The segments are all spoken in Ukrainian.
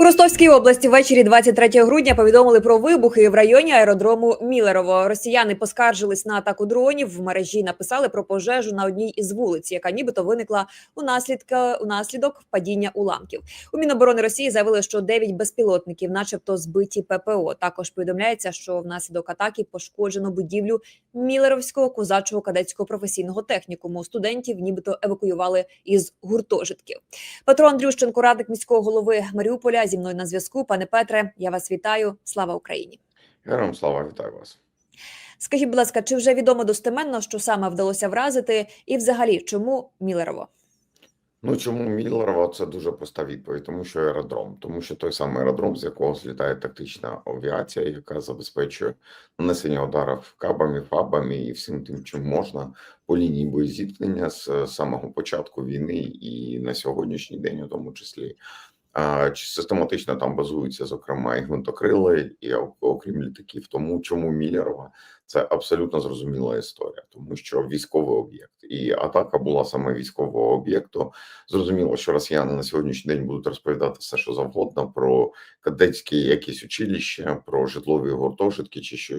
У Ростовській області ввечері 23 грудня повідомили про вибухи в районі аеродрому Мілерово. Росіяни поскаржились на атаку дронів. В мережі написали про пожежу на одній із вулиць, яка нібито виникла у наслідка у наслідок падіння уламків. У Міноборони Росії заявили, що 9 безпілотників, начебто, збиті ППО. Також повідомляється, що внаслідок атаки пошкоджено будівлю Мілеровського козачого кадетського професійного технікуму. Студентів нібито евакуювали із гуртожитків. Петро Андрющенко, радник міського голови Маріуполя, зі мною на зв'язку. Пане Петре, я вас вітаю. Слава Україні! Героям слава вітаю вас. Скажіть, будь ласка, чи вже відомо достеменно, що саме вдалося вразити, і взагалі чому Мілерово? Ну чому Міллерова? Це дуже проста відповідь, тому що аеродром, тому що той самий аеродром, з якого злітає тактична авіація, яка забезпечує нанесення ударів кабами, фабами і всім тим, чим можна по лінії боєзіткнення з самого початку війни і на сьогоднішній день, у тому числі. Чи систематично там базуються, зокрема, і гвинтокрили, і окрім літаків. Тому чому Міллерова це абсолютно зрозуміла історія, тому що військовий об'єкт і атака була саме військового об'єкту. Зрозуміло, що росіяни на сьогоднішній день будуть розповідати все, що завгодно про кадетські якісь училища, про житлові гуртожитки, чи що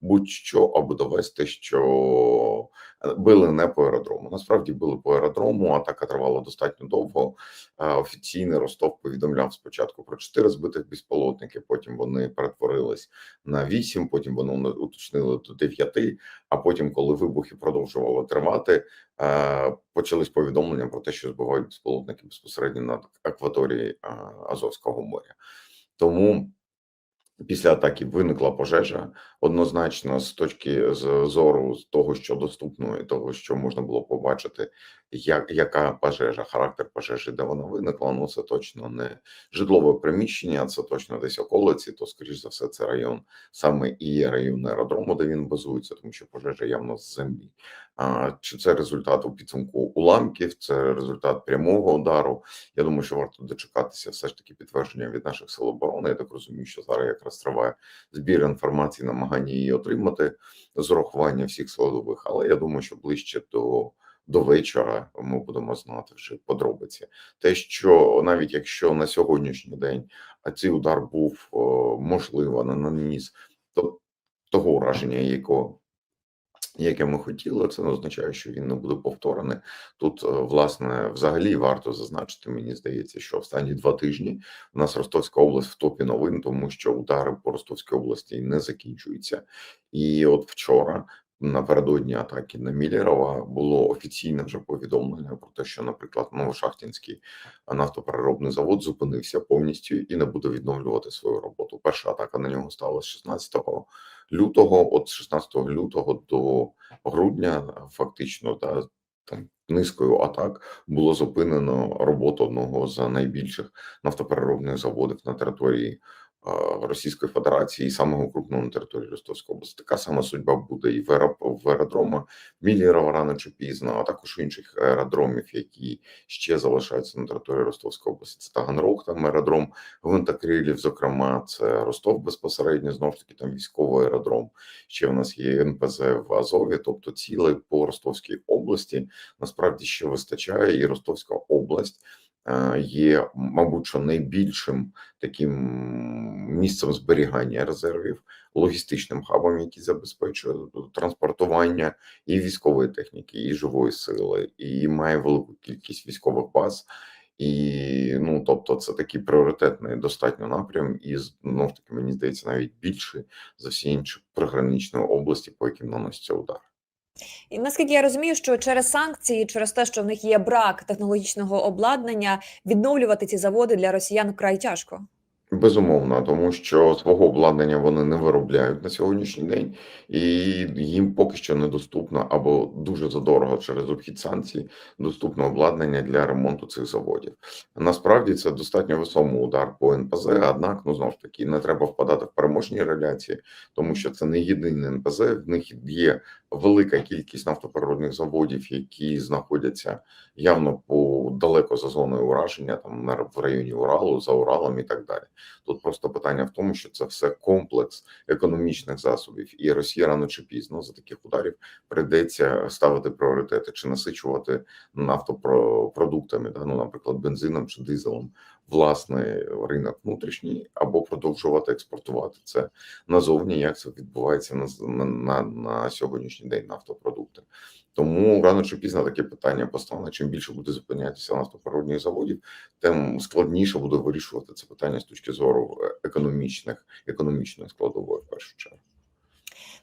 будь-що, аби довести, що били не по аеродрому. Насправді били по аеродрому. Атака тривала достатньо довго. Офіційний Ростов повідомляв спочатку про чотири збитих безпілотники. Потім вони перетворились на вісім. Потім вони уточнили до дев'яти. А потім, коли вибухи продовжували тривати, почались повідомлення про те, що збивають сполотники безпосередньо над акваторії Азовського моря. Тому після атаки виникла пожежа однозначно з точки зору того, що доступно, і того, що можна було побачити, як яка пожежа, характер пожежі, де вона виникла. Ну це точно не житлове приміщення, це точно десь околиці. То скоріш за все, це район саме і є район аеродрому, де він базується, тому що пожежа явно з землі. А чи це результат у підсумку уламків? Це результат прямого удару. Я думаю, що варто дочекатися все ж таки підтвердження від наших сил оборони. Я так розумію, що зараз якраз триває збір інформації, намагання її отримати з урахування всіх складових. Але я думаю, що ближче до до вечора ми будемо знати вже подробиці. Те, що навіть якщо на сьогоднішній день цей удар був можливо не наніс то того ураження, якого Яке ми хотіли, це не означає, що він не буде повторений. Тут власне взагалі варто зазначити. Мені здається, що останні два тижні у нас Ростовська область в топі новин, тому що удари по Ростовській області не закінчуються. І от вчора напередодні атаки на Міллерова було офіційне вже повідомлення про те, що, наприклад, Новошахтинський нафтопереробний завод зупинився повністю і не буде відновлювати свою роботу. Перша атака на нього стала 16 лютого. От 16 лютого до грудня, фактично, та там низкою атак було зупинено роботу одного з найбільших нафтопереробних заводів на території Російської Федерації і самого крупного на території Ростовської області. Така сама судьба буде і в аеродрома Міллєрова рано чи пізно, а також інших аеродромів, які ще залишаються на території Ростовської області. Це Таганрог, там аеродром Гвинтокрилів, зокрема, це Ростов безпосередньо знову ж таки там військовий аеродром. Ще в нас є НПЗ в Азові, тобто цілий по Ростовській області насправді ще вистачає, і Ростовська область. Є, мабуть, що найбільшим таким місцем зберігання резервів, логістичним хабом, який забезпечує транспортування і військової техніки, і живої сили, і має велику кількість військових баз. І ну тобто, це такий пріоритетний достатньо напрям, і знову ж таки мені здається навіть більше за всі інші приграничні області, по яким наноситься удар. І наскільки я розумію, що через санкції, через те, що в них є брак технологічного обладнання, відновлювати ці заводи для росіян вкрай тяжко. Безумовно, тому що свого обладнання вони не виробляють на сьогоднішній день, і їм поки що недоступно або дуже задорого через обхід санкцій доступне обладнання для ремонту цих заводів. Насправді це достатньо висомий удар по НПЗ. Однак, ну знову ж таки, не треба впадати в переможні реляції, тому що це не єдиний НПЗ. В них є велика кількість нафтопереробних заводів, які знаходяться явно по далеко за зоною ураження, там в районі Уралу, за Уралом і так далі. Тут просто питання в тому, що це все комплекс економічних засобів, і Росія рано чи пізно за таких ударів прийдеться ставити пріоритети чи насичувати нафтопродуктами, да, ну, наприклад, бензином чи дизелом власний ринок внутрішній, або продовжувати експортувати це назовні, як це відбувається на на, на, сьогоднішній день нафтопродукти. Тому рано чи пізно таке питання постане. Чим більше буде зупинятися нафтопроводних заводів, тим складніше буде вирішувати це питання з точки зору е, економічних економічної складової в першу чергу.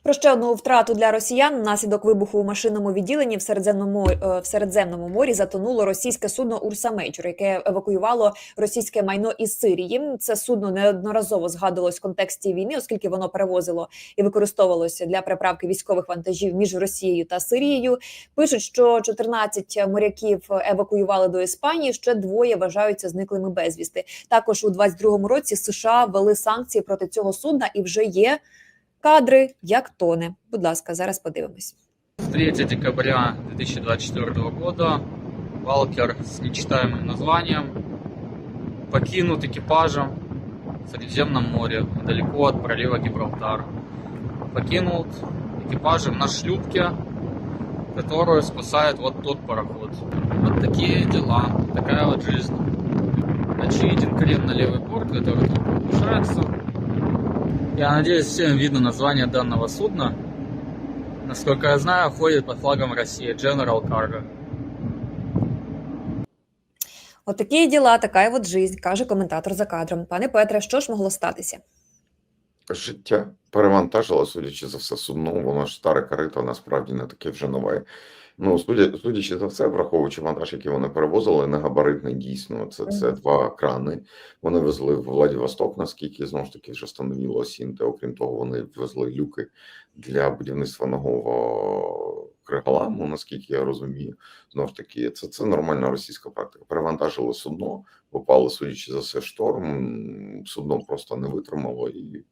Про ще одну втрату для росіян внаслідок вибуху у машинному відділенні в Середземному е, в Середземному морі затонуло російське судно Урса Мейджор, яке евакуювало російське майно із Сирії. Це судно неодноразово згадувалось в контексті війни, оскільки воно перевозило і використовувалося для переправки військових вантажів між Росією та Сирією. Пишуть, що 14 моряків евакуювали до Іспанії. Ще двоє вважаються зниклими безвісти. Також у 22-му році США ввели санкції проти цього судна, і вже є кадри, як тоне. Будь ласка, зараз подивимось. 3 декабря 2024 года Валкер с нечитаемым названием покинут экипажем в Средиземном море, недалеко от пролива Гибралтар. Покинут экипажем на шлюпке, которую спасает вот тот пароход. Вот такие дела, такая вот жизнь. Очевиден крен на левый борт, который только повышается. Я надеюсь, всем видно название данного судна. Насколько я знаю, ходит под флагом России General Cargo. Отакі діла, така от жизнь, каже коментатор за кадром. Пане Петре, що ж могло статися? Життя перевантажило, судячи за все, судно, воно ж старе корито, насправді не таке вже нове. Ну, судя, судячи за все, враховуючи вантаж, який вони перевозили, не габаритний дійсно. Це, це два крани. Вони везли в Владивосток, наскільки знову ж таки вже встановило Сінте. Окрім того, вони везли люки для будівництва нового кригаламу, наскільки я розумію. Знову ж таки, це, це нормальна російська практика. Перевантажили судно, попали, судячи за все, шторм. Судно просто не витримало і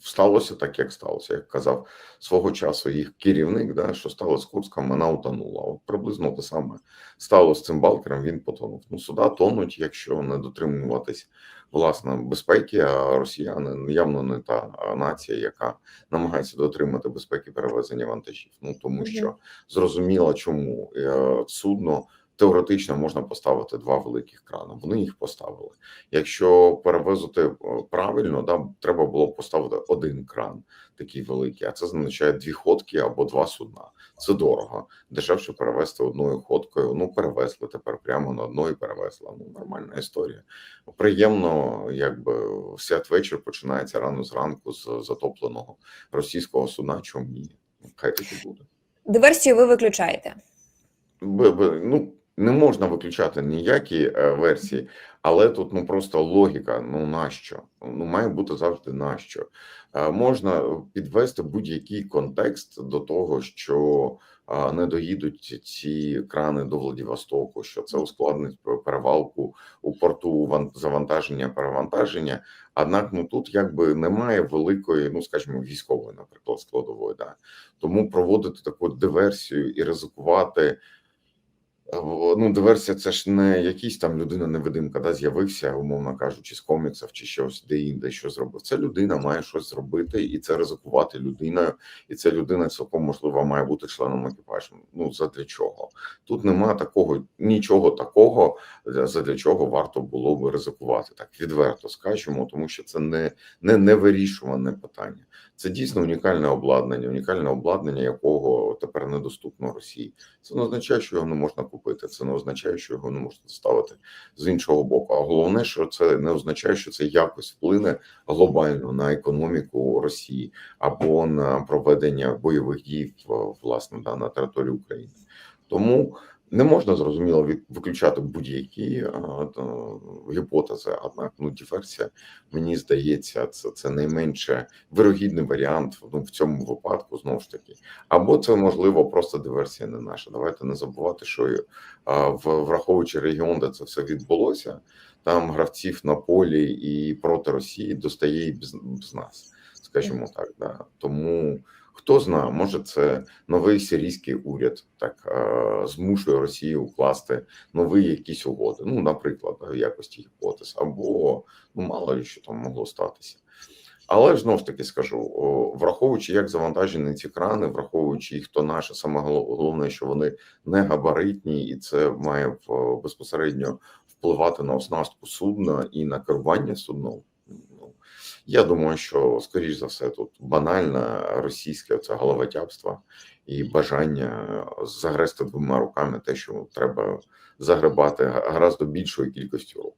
сталося так, як сталося. Як казав свого часу їх керівник, да, що стало з Курском, вона утонула. От приблизно те саме стало з цим балкером, він потонув. Ну, суда тонуть, якщо не дотримуватись власне безпеки, а росіяни явно не та нація, яка намагається дотримати безпеки перевезення вантажів. Ну тому що зрозуміло, чому Е, судно. Теоретично можна поставити два великих крани. Вони їх поставили. Якщо перевезути е, правильно, да, треба було поставити один кран такий великий, а це означає дві ходки або два судна. Це дорого. Дешевше перевезти одною ходкою. Ну перевезли тепер прямо на одної перевезли. Ну нормальна історія. Приємно, якби святвечір починається рано зранку з затопленого російського судна. Чому ні? Хай таки буде. Диверсію ви виключаєте. Б- б- ну не можна виключати ніякі е, версії, але тут ну просто логіка. Ну нащо? Ну має бути завжди нащо. Е, можна підвести будь-який контекст до того, що е, не доїдуть ці крани до Владивостоку, що це ускладнить перевалку у порту завантаження, перевантаження. Однак, ну тут якби немає великої, ну скажімо, військової, наприклад, складової. Да. Тому проводити таку диверсію і ризикувати. Е, Ну, диверсія це ж не якийсь там людина-невидимка, да, з'явився, умовно кажучи, з коміксів чи щось де інде, що зробив. Це людина має щось зробити, і це ризикувати людиною, і ця людина цілком можливо має бути членом екіпажу. Ну задля чого? Тут нема такого нічого такого, для- задля чого варто було би ризикувати. Так відверто скажемо, тому що це не, не невирішуване питання. Це дійсно унікальне обладнання, унікальне обладнання, якого тепер недоступно Росії. Це не означає, що його не можна купити. Це не означає, що його не можна ставити з іншого боку. А головне, що це не означає, що це якось вплине глобально на економіку Росії або на проведення бойових дій власне да, на території України. Тому не можна зрозуміло виключати будь-які гіпотези. Однак, ну диверсія, мені здається, це, це найменше вирогідний варіант ну, в цьому випадку знову ж таки. Або це можливо просто диверсія не наша. Давайте не забувати, що а, в враховуючи регіон, де це все відбулося, там гравців на полі і проти Росії достає і без, без нас, скажімо так. Да. Тому хто знає, може це новий сирійський уряд так змушує Росію укласти нові якісь угоди. Ну, наприклад, в якості гіпотез, або ну мало ли що там могло статися. Але ж ж таки скажу, враховуючи, як завантажені ці крани, враховуючи їх тонаж, а саме головне, що вони не габаритні, і це має безпосередньо впливати на оснастку судна і на керування судном. Я думаю, що скоріш за все тут банальне російське це головотяпство і бажання загрести двома руками те, що треба загребати гораздо більшою кількістю рук.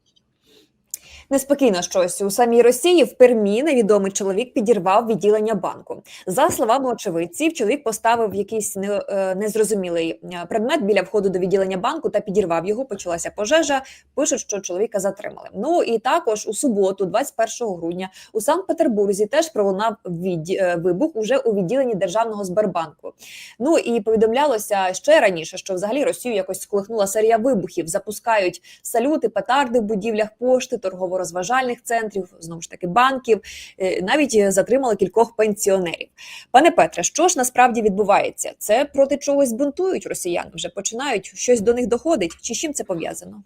Неспокійно щось у самій Росії в Пермі невідомий чоловік підірвав відділення банку. За словами очевидців, чоловік поставив якийсь е, незрозумілий е, предмет біля входу до відділення банку та підірвав його. Почалася пожежа. Пишуть, що чоловіка затримали. Ну і також у суботу, 21 грудня, у Санкт-Петербурзі теж пролунав від, е, вибух уже у відділенні державного Сбербанку. Ну і повідомлялося ще раніше, що взагалі Росію якось сколихнула серія вибухів. Запускають салюти, петарди в будівлях пошти, торгово-розважальних центрів, знову ж таки банків. Е, Навіть е, затримали кількох пенсіонерів. Пане Петре, що ж насправді відбувається? Це проти чогось бунтують росіяни? Вже починають щось до них доходить? Чи з чим це пов'язано?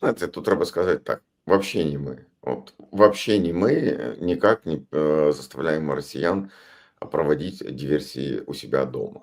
Знаете, тут треба сказать так. Вообще не мы. Вот, вообще не мы э, никак не э, заставляем россиян проводить диверсії у себе дома.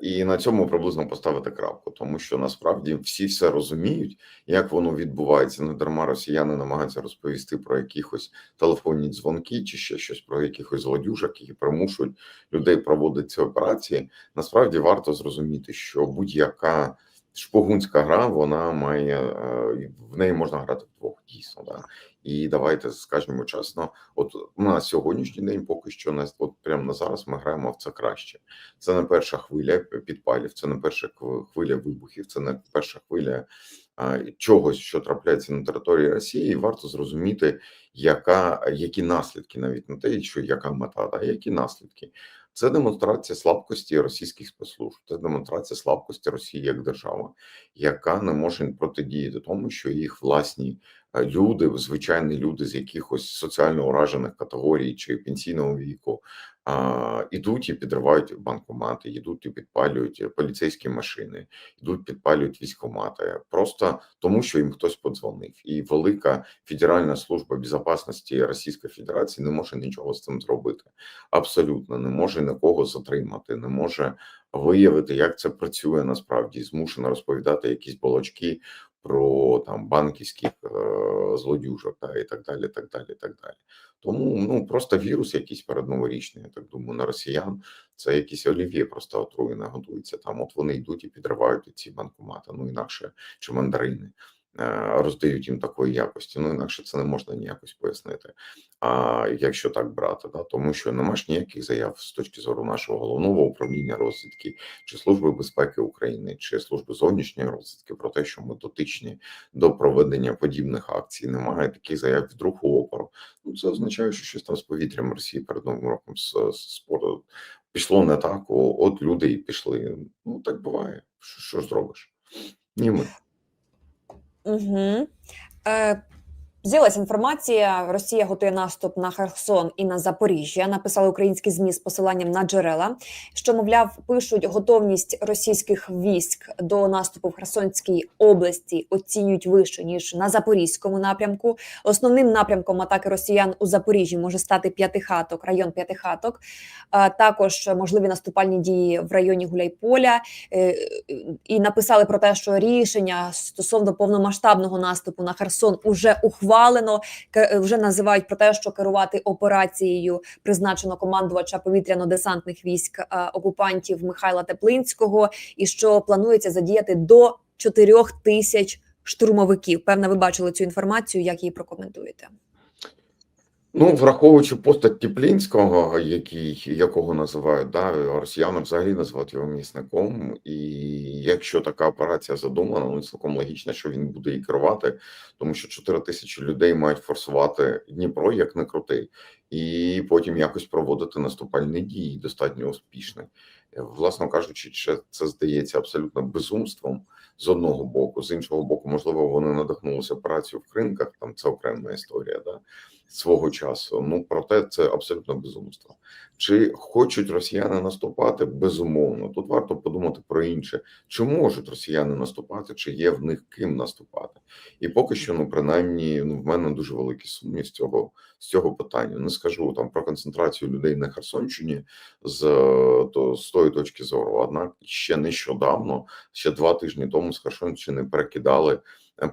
І на цьому приблизно поставити крапку, тому що насправді всі все розуміють, як воно відбувається. Не дарма росіяни намагаються розповісти про якихось телефонні дзвонки чи ще щось про якихось злодюжок, які примушують людей проводити ці операції. Насправді варто зрозуміти, що будь-яка шпигунська гра вона має е, в неї можна грати вдвох дійсно. Да? І давайте скажемо чесно, от на сьогоднішній день поки що на от прямо на зараз ми граємо в це краще. Це не перша хвиля підпалів, це не перша хвиля вибухів, це не перша хвиля а, чогось, що трапляється на території Росії. І варто зрозуміти, яка які наслідки, навіть не те, що яка мета, а які наслідки. Це демонстрація слабкості російських спецслужб, це демонстрація слабкості Росії як держава, яка не може протидіяти тому, що їх власні е, люди, звичайні люди з якихось соціально уражених категорій чи пенсійного віку, ідуть і підривають банкомати, йдуть і підпалюють поліцейські машини, йдуть підпалюють військомати, просто тому, що їм хтось подзвонив. І велика Федеральна служба безпечності Російської Федерації не може нічого з цим зробити. Абсолютно не може нікого затримати, не може виявити, як це працює насправді, змушена розповідати якісь балачки про там банківських е, злодюжок та і так далі. Так далі, так далі. Тому ну просто вірус якийсь передноворічний. Я так думаю, на росіян це якісь олів'є просто отруєна готується. Там от вони йдуть і підривають ці банкомати. Ну інакше чи мандарини. Е, Роздають їм такої якості, ну інакше це не можна ніякось пояснити. А якщо так брати, да, тому що нема ж ніяких заяв з точки зору нашого головного управління розвідки, чи служби безпеки України, чи служби зовнішньої розвідки про те, що ми дотичні до проведення подібних акцій. Немає таких заяв від другого опору. Ну це означає, що щось там з повітрям Росії перед новим роком з спорту пішло не так. От люди і пішли. Ну так буває. Що, що ж зробиш? Ні, ми. Угу. Е, З'явилася інформація, Росія готує наступ на Херсон і на Запоріжжя. Написали українські змі з посиланням на джерела, що мовляв пишуть готовність російських військ до наступу в Херсонській області оцінюють вище ніж на запорізькому напрямку. Основним напрямком атаки росіян у Запоріжжі може стати П'ятихаток, район П'ятихаток. Також можливі наступальні дії в районі Гуляйполя. Е, І написали про те, що рішення стосовно повномасштабного наступу на Херсон уже ухвалено. Ке- Вже називають про те, що керувати операцією призначено командувача повітряно-десантних військ е, окупантів Михайла Теплинського, і що планується задіяти до 4 тисяч штурмовиків. Певно, ви бачили цю інформацію. Як її прокоментуєте? Ну, враховуючи постать Теплінського, який, якого називають, да, росіяни взагалі називають його місником. І якщо така операція задумана, ну цілком логічно, що він буде її керувати, тому що 4 тисячі людей мають форсувати Дніпро як не крутий, і потім якось проводити наступальні дії достатньо успішно. Власно кажучи, це здається абсолютно безумством з одного боку, з іншого боку, можливо, вони надихнулися операцію в кринках. Там це окрема історія, да свого часу. Ну проте це абсолютно безумство. Чи хочуть росіяни наступати? Безумовно. Тут варто подумати про інше. Чи можуть росіяни наступати, чи є в них ким наступати? І поки що, ну принаймні, ну в мене дуже великий сумнів з цього з цього питання. Не скажу там про концентрацію людей на Херсонщині з то з тої точки зору. Однак ще нещодавно, ще два тижні тому з Херсонщини перекидали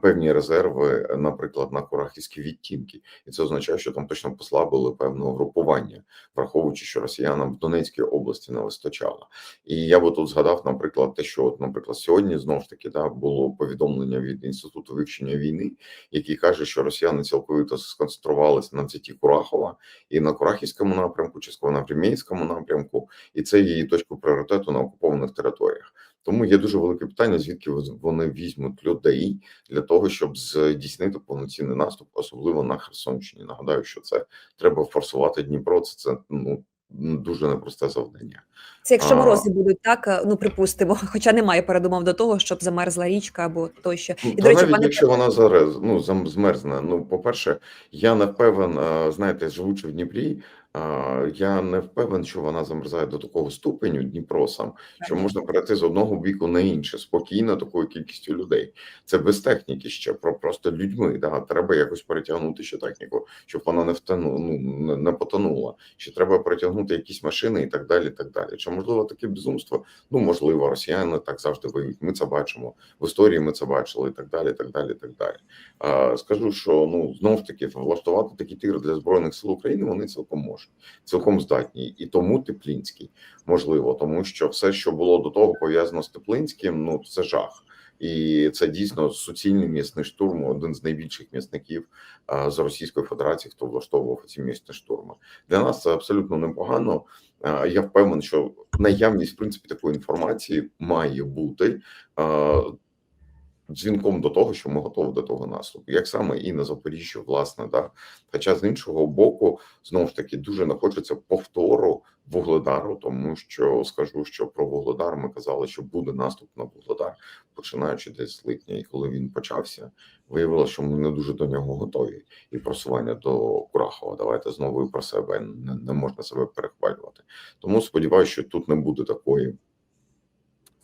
певні резерви, наприклад, на Курахівські відтінки, і це означає, що там точно послабили певне угрупування, враховуючи, що росіянам в Донецькій області не вистачало. І я би тут згадав, наприклад, те, що от, наприклад, сьогодні знову ж таки да було повідомлення від інституту вивчення війни, який каже, що росіяни цілковито сконцентрувалися на взятті Курахова і на Курахівському напрямку, частково на Примєйському напрямку, і це її точку пріоритету на окупованих територіях. Тому є дуже велике питання, звідки вони візьмуть людей для того, щоб здійснити повноцінний наступ, особливо на Херсонщині. Нагадаю, що це треба форсувати Дніпро. Це, це ну дуже непросте завдання. Це якщо А. будуть так, е, ну припустимо, хоча немає передумов до того, щоб замерзла річка або тощо. Ну, І, до речі, навіть пане якщо вона зараз ну зам- змерзне. Ну, по-перше, я не впевнен, е, знаєте, живучи в Дніпрі, я не впевнен, що вона замерзає до такого ступеню Дніпро сам, що можна перейти з одного біку на інше спокійно такою кількістю людей. Це без техніки ще про просто людьми. Да? Треба якось перетягнути ще техніку, щоб вона не втонула, ну не, потонула. Ще треба перетягнути якісь машини і так далі. і так далі. Чи можливо таке безумство? Ну можливо, росіяни так завжди воюють. Ми це бачимо в історії. Ми це бачили, і так далі. і Так далі, і так далі. А, скажу, що ну знову ж таки влаштувати такі тигри для збройних сил України вони цілком можуть, цілком здатні, і тому Теплінський можливо, тому що все, що було до того пов'язано з Теплинським, ну це жах. І це дійсно суцільний м'ясний штурм, один з найбільших м'ясників з Російської Федерації, хто влаштовував ці м'ясні штурми. Для нас це абсолютно непогано. Я впевнений, що наявність в принципі такої інформації має бути дзвінком до того, що ми готові до того наступу, як саме і на Запоріжжі, власне, да. Хоча з іншого боку, знову ж таки, дуже не хочеться повтору Вугледару, тому що скажу, що про Вугледар ми казали, що буде наступ на Вугледар, починаючи десь з липня, і коли він почався, виявилося, що ми не дуже до нього готові. І просування до Курахова. Давайте знову і про себе не, не можна себе перехвалювати. Тому сподіваюся, що тут не буде такої.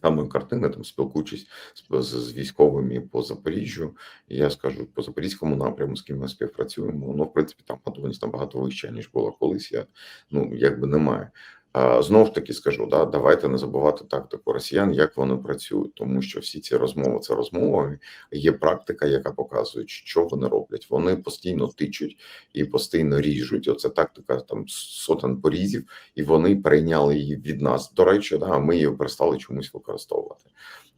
Самої картини, там спілкуючись з, з, з військовими по Запоріжжю, я скажу по запорізькому напряму, з ким ми співпрацюємо. Ну, в принципі, там готовність набагато вища, ніж була колись. Я ну якби немає. Знову ж таки скажу, да, давайте не забувати тактику росіян, як вони працюють, тому що всі ці розмови це розмови. Є практика, яка показує, що вони роблять. Вони постійно тичуть і постійно ріжуть. Оце тактика там сотень порізів, і вони прийняли її від нас. До речі, да, ми її перестали чомусь використовувати.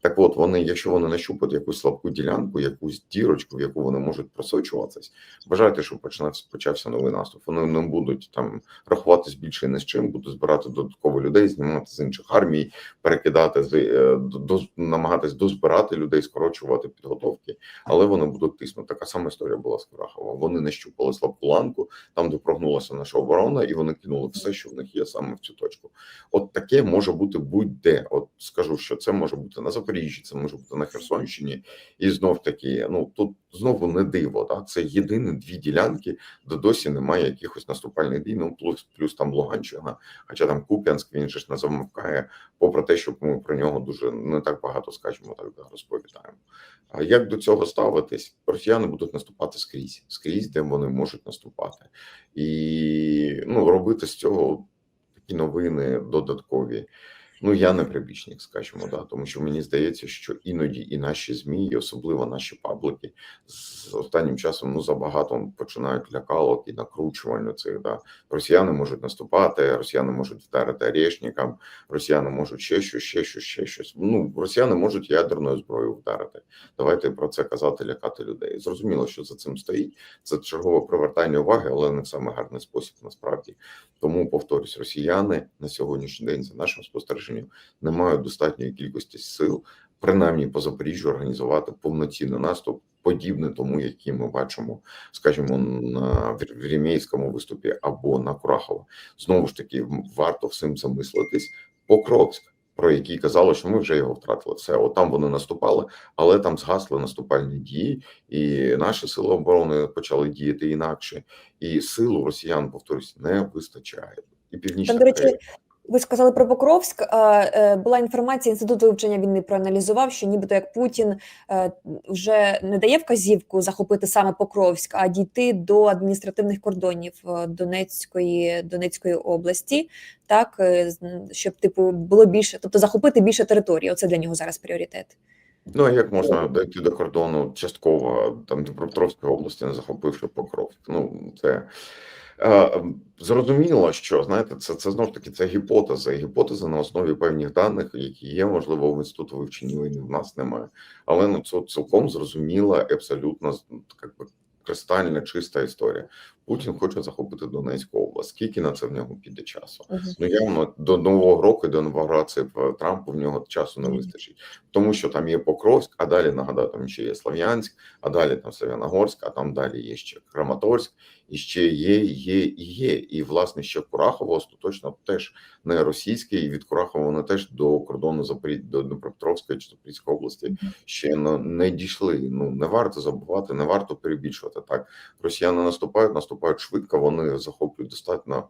Так от вони, якщо вони нащупають якусь слабку ділянку, якусь дірочку, в яку вони можуть просочуватись, бажайте, щоб починався почався новий наступ. Вони не будуть там рахуватись більше ні з чим, будуть збирати додатково людей, знімати з інших армій, перекидати з е, до намагатись дозбирати людей, скорочувати підготовки, але вони будуть тиснути. Така сама історія була з Курахова. Вони нащупали слабку ланку, там де прогнулася наша оборона, і вони кинули все, що в них є саме в цю точку. От таке може бути будь-де. От скажу, що це може бути на Запоріжжі, це може бути на Херсонщині, і знов таки, ну тут знову не диво. Так це єдині дві ділянки, де досі немає якихось наступальних дій. Ну плюс плюс там Луганщина, хоча там Куп'янськ він ж не замовкає, попри те, що ми про нього дуже не так багато скажемо, так розповідаємо. А як до цього ставитись? Росіяни будуть наступати скрізь, скрізь, де вони можуть наступати, і ну робити з цього такі новини додаткові. Ну я не прибічник, скажімо, да, тому що мені здається, що іноді і наші змі, і особливо наші паблики, з останнім часом ну забагато починають лякалок і накручування цих. Да. Росіяни можуть наступати, росіяни можуть вдарити орешникам, росіяни можуть ще щось, ще щось, ще щось. Ну росіяни можуть ядерною зброєю вдарити. Давайте про це казати, лякати людей. Зрозуміло, що за цим стоїть. Це чергове привертання уваги, але не в саме гарний спосіб насправді. Тому повторюсь, росіяни на сьогоднішній день за нашим спостереженням не мають достатньої кількості сил, принаймні по Запоріжжю, організувати повноцінний наступ, подібний тому, який ми бачимо, скажімо, на Вірімейському виступі або на Курахово. Знову ж таки, варто всім замислитись. Покровськ, про який казали, що ми вже його втратили. Все, от там вони наступали, але там згасли наступальні дії, і наші сили оборони почали діяти інакше. І сил росіян, повторюсь, не вистачає. І північна Там, до речі. Ви сказали про Покровськ. е, Була інформація, інститут вивчення війни проаналізував, що нібито як Путін е, вже не дає вказівку захопити саме Покровськ, а дійти до адміністративних кордонів е, Донецької Донецької області, так щоб типу було більше, тобто захопити більше території. Оце для нього зараз пріоритет. Ну, а як можна дойти до кордону частково там Дніпропетровської області, не захопивши Покровськ? Ну, це зрозуміло, що знаєте, це, це знов таки це гіпотеза. Гіпотеза на основі певних даних, які є, можливо, в інституту вивчення війни в нас немає. Але ну це цілком зрозуміла, і абсолютно як би, кристально чиста історія. Путін хоче захопити Донецьку область. Скільки на це в нього піде часу? Мгм. Ну явно до нового року, до інавгурації в Трампу в нього часу не вистачить, тому що там є Покровськ, а далі нагадаю, там ще є Слов'янськ, а далі там Слов'яногорськ, а там далі є ще Краматорськ, і ще є, є і є. І власне ще Курахово остаточно теж не російське, і від Курахова вони теж до кордону Запоріжжя, до Дніпропетровської чи Запорізької області Мгм. ще не, не дійшли. Ну не варто забувати, не варто перебільшувати так. Росіяни наступають, наступають швидко. Вони захоплюють достатньо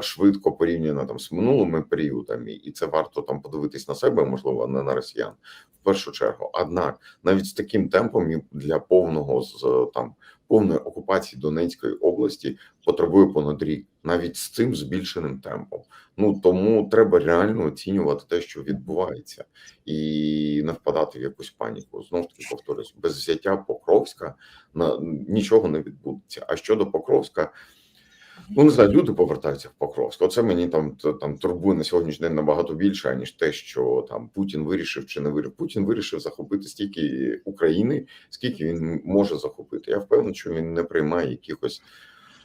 швидко порівняно там з минулими періодами, і це варто там подивитись на себе, можливо, не на росіян в першу чергу. Однак, навіть з таким темпом для повного з там повної окупації Донецької області потребує понад рік, навіть з цим збільшеним темпом. Ну тому треба реально оцінювати те, що відбувається, і не впадати в якусь паніку. Знов таки повторюсь, без взяття Покровська на нічого не відбудеться. А щодо Покровська. Ну, не знаю, люди повертаються в Покровськ. Оце мені там там турбує на сьогоднішній день набагато більше, аніж те, що там Путін вирішив чи не вирішив. Путін вирішив захопити стільки України, скільки він може захопити. Я впевнений, що він не приймає якихось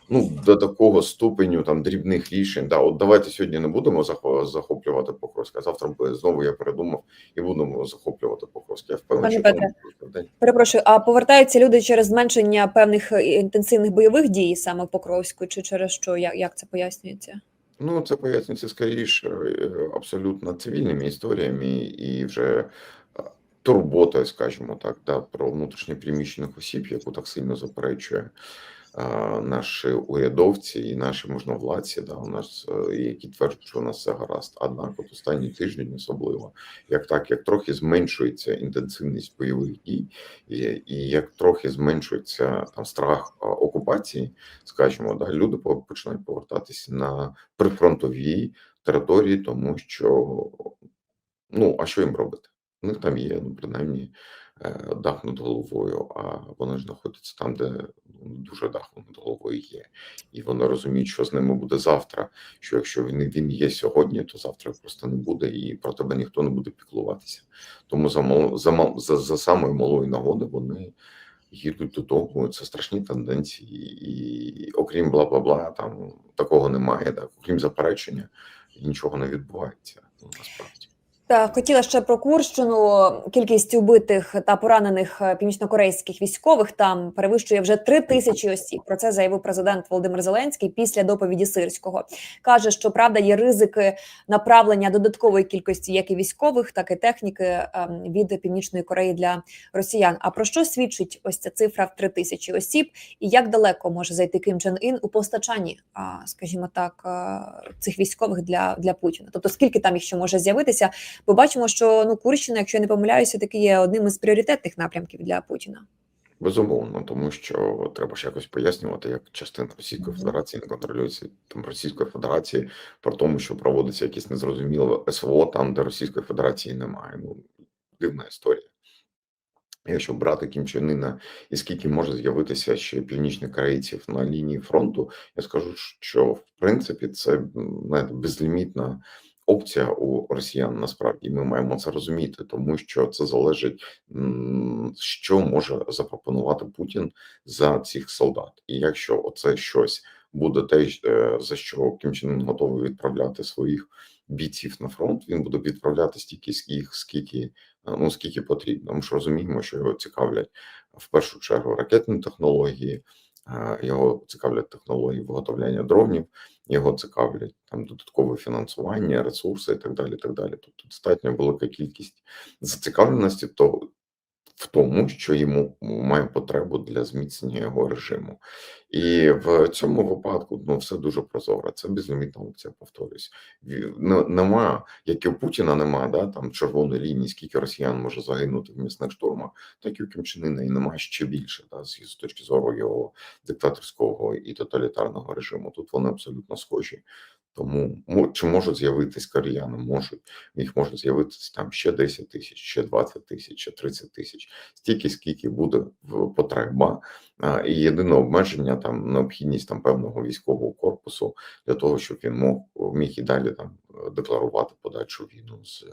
ну до такого ступеню там дрібних рішень. Да, от давайте сьогодні не будемо захо- захоплювати Покровськ, завтра знову я передумав і будемо захоплювати Покровськ. Я впевнений, що Петре. Перепрошую, а повертаються люди через зменшення певних е, інтенсивних бойових дій саме в Покровську, чи через що? Як, як це пояснюється? Ну, це пояснюється скоріше е, абсолютно цивільними історіями і вже е, турботою, скажімо так, да, про внутрішньо переміщених осіб, яку так сильно заперечує наші урядовці і наші можновладці, да, у нас, е, які тверджують, що у нас все гаразд. Однак, от останній тиждень особливо, як так, як трохи зменшується інтенсивність бойових дій, і, і як трохи зменшується там страх окупації, скажімо, да, люди починають повертатися на прифронтові території, тому що ну а що їм робити? У них там є ну, принаймні дах над головою, а вони ж знаходяться там, де ну, дуже дах над головою є, і вони розуміють, що з ними буде завтра. Що якщо він він є сьогодні, то завтра просто не буде, і про тебе ніхто не буде піклуватися. Тому за мал- за за, за самої малої нагоди вони їдуть додому. Це страшні тенденції, і окрім бла бла бла, там такого немає. Так, окрім заперечення, нічого не відбувається. Ну, насправді. Так, хотіла ще про Курщину. Кількість убитих та поранених е, північнокорейських військових там перевищує вже три тисячі осіб. Про це заявив президент Володимир Зеленський після доповіді Сирського. каже, що правда є ризики направлення додаткової кількості як і військових, так і техніки ем, від північної Кореї для росіян. А про що свідчить ось ця цифра в три тисячі осіб, і як далеко може зайти Ким Чен Ін у постачанні, скажімо так, е, цих військових для, для Путіна? Тобто, скільки там їх ще може з'явитися? Бо бачимо, що ну Курщина, якщо я не помиляюся, таки є одним із пріоритетних напрямків для Путіна. Безумовно, тому що треба ж якось пояснювати, як частина Російської Федерації не контролюється там Російської Федерації, про тому, що проводиться якесь незрозуміле СВО там, де Російської Федерації немає. Ну дивна історія. Якщо брати Кім Чен Іна і скільки може з'явитися ще північних корейців на лінії фронту, я скажу, що в принципі це безлімітна опція у росіян. Насправді ми маємо це розуміти, тому що це залежить, що може запропонувати Путін за цих солдат. І якщо оце щось буде те, е, за що Кім Чен готовий відправляти своїх бійців на фронт, він буде відправляти стільки їх, скільки ну скільки потрібно. Ми ж розуміємо, що його цікавлять в першу чергу ракетні технології, е, його цікавлять технології виготовляння дронів, його цікавлять там додаткове фінансування, ресурси і так далі. Так далі. Тобто достатньо велика кількість зацікавленості то в тому, що йому має потребу для зміцнення його режиму, і в цьому випадку ну все дуже прозоро. Це безлімітна опція. Повторюсь, нема, як і у Путіна нема, да там червоної лінії, скільки росіян може загинути в місних штурмах, так і у Іна і немає ще більше, да, з точки зору його диктаторського і тоталітарного режиму. Тут вони абсолютно схожі. Тому чи можуть з'явитись кореяни? Можуть. Їх може з'явитися там ще 10 тисяч, ще 20 тисяч, ще 30 тисяч. Стільки, скільки буде потреба. І єдине обмеження там необхідність там певного військового корпусу для того, щоб він мог міг і далі там декларувати подальшу війну з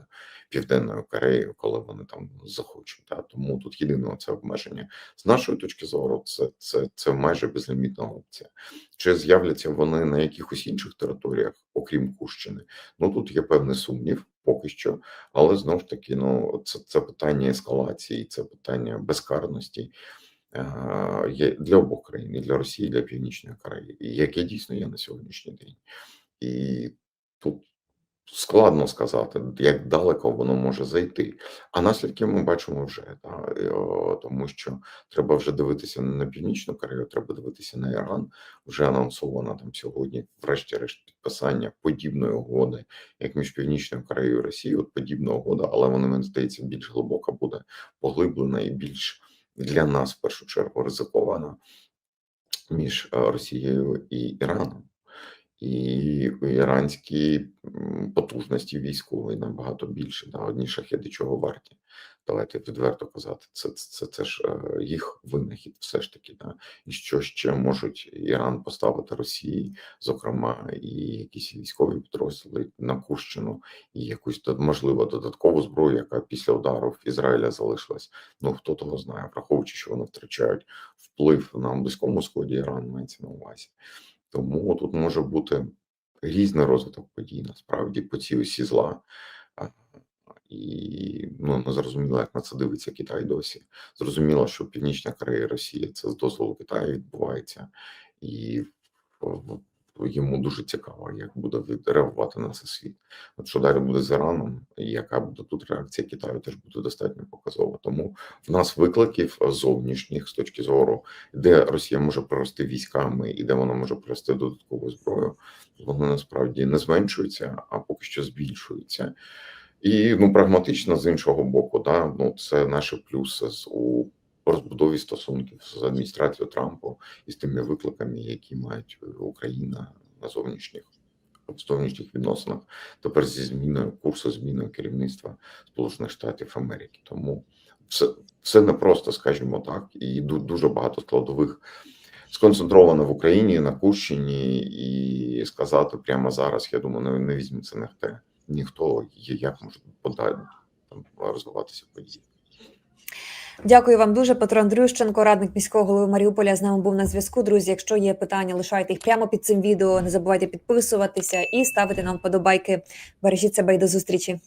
Південною Кореєю, коли вони там захочуть. Та тому тут єдине це обмеження. З нашої точки зору, це це, це майже безлімітна опція. Чи з'являться вони на якихось інших територіях, окрім Кущини? Ну тут є певний сумнів поки що, але знов ж таки, ну це, це питання ескалації, це питання безкарності. е, Є для обох країн, і для Росії, і для Північної Кореї, яке дійсно є на сьогоднішній день. І тут складно сказати, як далеко воно може зайти. А наслідки ми бачимо вже, та, о, тому що треба вже дивитися не на Північну Корею, треба дивитися на Іран. Вже анонсовано там сьогодні, врешті-решт, підписання подібної угоди, як між Північною Кореєю і Росією. От подібна угода, але вона мені здається більш глибока буде, поглиблена і більш для нас в першу чергу ризикована між е, Росією і Іраном. І іранські потужності військові набагато більше. Да, одні шахеди чого варті. Давайте відверто казати. Це, це, це ж е, їх винахід, все ж таки. Да. І що ще можуть Іран поставити Росії, зокрема, і якісь військові підрозділи на Курщину, і якусь можливо додаткову зброю, яка після ударів Ізраїля залишилась. Ну хто того знає, враховуючи, що вони втрачають вплив на близькому сході Іран мається на увазі. Тому тут може бути різний розвиток подій насправді по цій усі зла. І ну, не зрозуміло, як на це дивиться Китай досі. Зрозуміло, що Північна Корея і Росія це з дозволу Китаю відбувається, і йому дуже цікаво, як буде відреагувати на це світ. От що далі буде з Іраном, і яка буде тут реакція Китаю, теж буде достатньо показова. Тому в нас викликів зовнішніх з точки зору де Росія може прорости військами і де вона може прорости додаткову зброю, вони насправді не зменшуються, а поки що збільшуються. І ну прагматично з іншого боку, да, ну це наші плюси з у розбудові стосунків з адміністрацією Трампу і з тими викликами, які мають Україна на зовнішніх зовнішніх відносинах, тепер зі зміною курсу, зміною керівництва Сполучених Штатів Америки. Тому все, все непросто, скажімо так, і дуже багато складових сконцентровано в Україні на Курщині, і сказати прямо зараз, я думаю, не, не візьметься ніхто, ніхто є, як можуть подалі розвиватися події. Дякую вам дуже, Петро Андрющенко, радник міського голови Маріуполя. З нами був на зв'язку. Друзі, якщо є питання, лишайте їх прямо під цим відео. Не забувайте підписуватися і ставити нам вподобайки. Бережіть себе і до зустрічі.